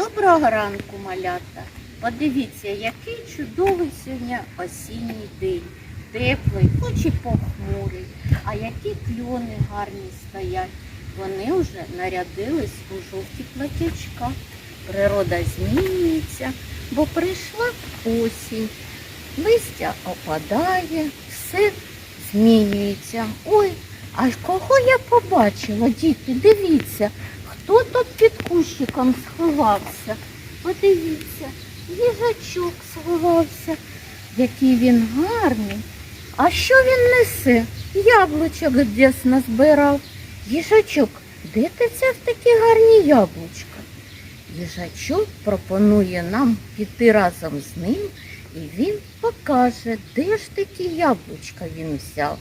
Доброго ранку, малята. Подивіться, який чудовий сьогодні осінній день. Теплий, хоч і похмурий. А які кльони гарні стоять. Вони вже нарядились у жовті платячка. Природа змінюється, бо прийшла осінь. Листя опадає, все змінюється. Ой, а кого я побачила, діти, дивіться, хто тут під кущиком сховався. Подивіться, їжачок сховався, який він гарний. А що він несе? Яблучок десь назбирав. Їжачок, де ти взяв такі гарні яблучка? Їжачок пропонує нам піти разом з ним, і він покаже, де ж такі яблучка він взяв.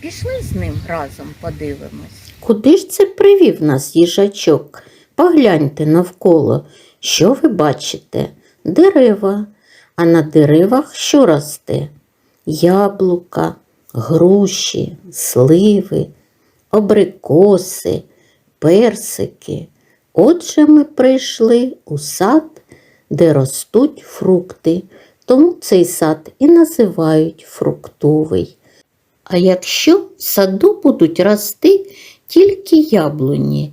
Пішли з ним разом подивимось. Куди ж це привів нас їжачок? Погляньте навколо. Що ви бачите? Дерева. А на деревах що росте? Яблука, груші, сливи, абрикоси, персики. Отже, ми прийшли у сад, де ростуть фрукти, тому цей сад і називають фруктовий. А якщо в саду будуть рости тільки яблуні,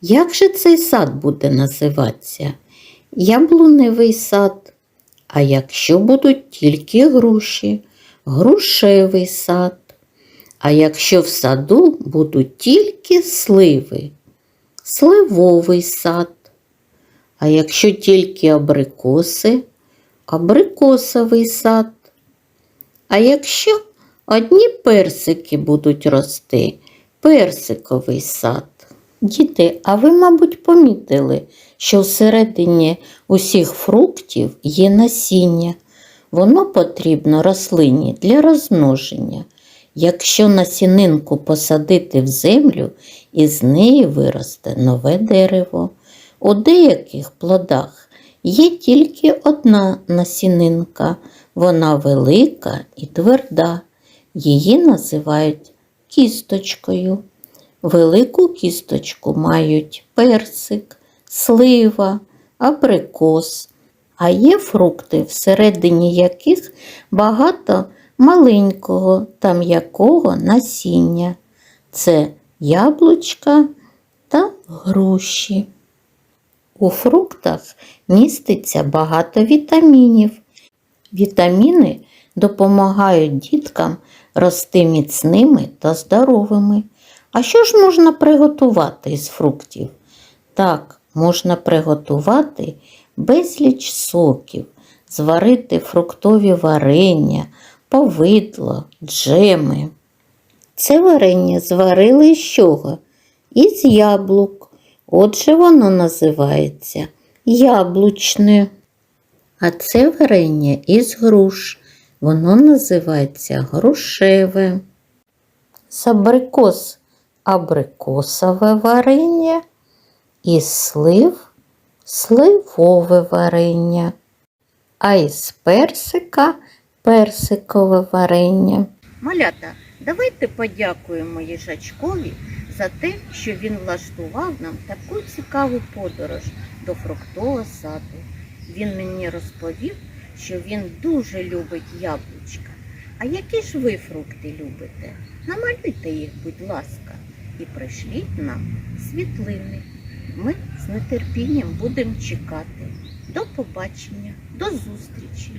як же цей сад буде називатися? Яблуневий сад. А якщо будуть тільки груші, грушевий сад. А якщо в саду будуть тільки сливи, сливовий сад. А якщо тільки абрикоси, абрикосовий сад. А якщо одні персики будуть рости, персиковий сад. Діти, а ви, мабуть, помітили, що всередині усіх фруктів є насіння. Воно потрібно рослині для розмноження. Якщо насінинку посадити в землю, із неї виросте нове дерево. У деяких плодах є тільки одна насінинка, вона велика і тверда. Її називають кісточкою. Велику кісточку мають персик, слива, абрикос, а є фрукти, всередині яких багато маленького та м'якого насіння. Це яблучка та груші. У фруктах міститься багато вітамінів. Вітаміни допомагають діткам рости міцними та здоровими. А що ж можна приготувати із фруктів? Так, можна приготувати безліч соків, зварити фруктові варення, повидло, джеми. Це варення зварили з чого? Із яблук. Отже, воно називається яблучне. А це варення із груш. Воно називається грушеве. З абрикос абрикосове варення, із слив сливове варення, а із персика персикове варення. Малята, давайте подякуємо їжачкові за те, що він влаштував нам таку цікаву подорож до фруктового саду. Він мені розповів, що він дуже любить яблучка. А які ж ви фрукти любите? Намалюйте їх, будь ласка, і пришліть нам світлини. Ми з нетерпінням будемо чекати. До побачення, до зустрічі!